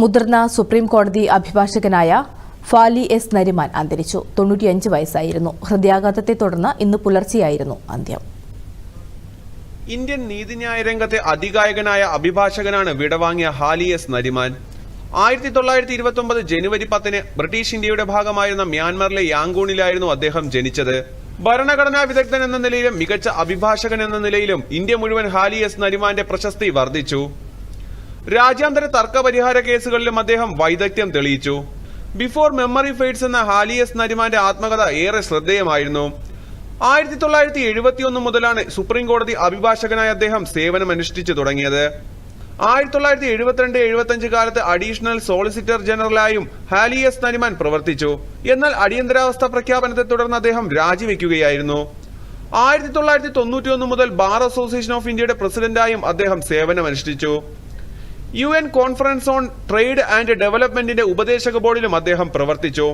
മുതിർന്ന സുപ്രീം കോടതി അഭിഭാഷകനായ ഫാലി എസ് നരിമാൻ അന്തരിച്ചു. തൊണ്ണൂറ്റിയഞ്ച് വയസ്സായിരുന്നു. ഹൃദയാഘാതത്തെ തുടർന്ന് ഇന്ന് പുലർച്ചെയായിരുന്നു അന്ത്യം. ഇന്ത്യൻ നീതിന്യായ രംഗത്തെ അതികായകനായ അഭിഭാഷകനാണ് വിടവാങ്ങിയ ഹാലി എസ് നരിമാൻ. ആയിരത്തി തൊള്ളായിരത്തി ഇരുപത്തി ഒമ്പത് ജനുവരി പത്തിന് ബ്രിട്ടീഷ് ഇന്ത്യയുടെ ഭാഗമായിരുന്ന മ്യാൻമറിലെ യാങ്കൂണിലായിരുന്നു അദ്ദേഹം ജനിച്ചത്. ഭരണഘടനാ വിദഗ്ധൻ എന്ന നിലയിലും മികച്ച അഭിഭാഷകൻ എന്ന നിലയിലും ഇന്ത്യ മുഴുവൻ ഹാലി എസ് നരിമാന്റെ പ്രശസ്തി വർദ്ധിച്ചു. രാജ്യാന്തര തർക്ക പരിഹാര കേസുകളിലും അദ്ദേഹം വൈദഗ്ധ്യം തെളിയിച്ചു. ബിഫോർ മെമ്മറി ഫെയ്ഡ്സ് എന്ന ഹാലിയസ് നരിമാന്റെ ആത്മകഥ ഏറെ ശ്രദ്ധേയമായിരുന്നു. ആയിരത്തി തൊള്ളായിരത്തി എഴുപത്തിയൊന്ന് മുതലാണ് സുപ്രീം കോടതി അഭിഭാഷകനായി അദ്ദേഹം സേവനമനുഷ്ഠിച്ചു തുടങ്ങിയത്. ആയിരത്തി തൊള്ളായിരത്തി എഴുപത്തിരണ്ട് എഴുപത്തിയഞ്ച് കാലത്ത് അഡീഷണൽ സോളിസിറ്റർ ജനറലായും ഹാലിയസ് നരിമാൻ പ്രവർത്തിച്ചു. എന്നാൽ അടിയന്തരാവസ്ഥ പ്രഖ്യാപനത്തെ തുടർന്ന് അദ്ദേഹം രാജിവെക്കുകയായിരുന്നു. ആയിരത്തി തൊള്ളായിരത്തി തൊണ്ണൂറ്റി ഒന്ന് മുതൽ ബാർ അസോസിയേഷൻ ഓഫ് ഇന്ത്യയുടെ പ്രസിഡന്റായും അദ്ദേഹം സേവനമനുഷ്ഠിച്ചു. U N conference on trade and ഡെവലപ്മെന്റിന്റെ ഉപദേശക ബോർഡിലും അദ്ദേഹം പ്രവർത്തിച്ചു.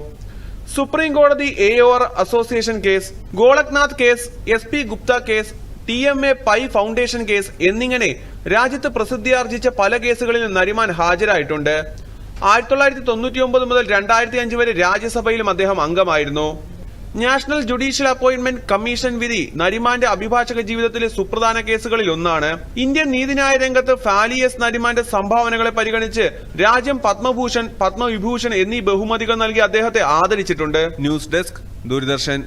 സുപ്രീം കോടതി A or association case Golaknath case S P Gupta case T M A Pai foundation case എന്നിങ്ങനെ രാജ്യത്ത് പ്രസിദ്ധിയാർജിച്ച പല കേസുകളിലും നരിമാൻ ഹാജരായിട്ടുണ്ട്. ആയിരത്തി തൊള്ളായിരത്തി തൊണ്ണൂറ്റി ഒമ്പത് മുതൽ രണ്ടായിരത്തി അഞ്ച് വരെ രാജ്യസഭയിലും അദ്ദേഹം അംഗമായിരുന്നു. നാഷണൽ ജുഡീഷ്യൽ അപ്പോയിന്റ്മെന്റ് കമ്മീഷൻ വിധി നരിമാന്റെ അഭിഭാഷക ജീവിതത്തിലെ സുപ്രധാന കേസുകളിൽ ഒന്നാണ്. ഇന്ത്യൻ നീതിന്യായ രംഗത്ത് ഫാലിയസ് നരിമാന്റെ സംഭാവനകളെ പരിഗണിച്ച് രാജ്യം പത്മഭൂഷൺ പത്മവിഭൂഷൺ എന്നീ ബഹുമതികൾ നൽകി അദ്ദേഹത്തെ ആദരിച്ചിട്ടുണ്ട്. News desk Doordarshan.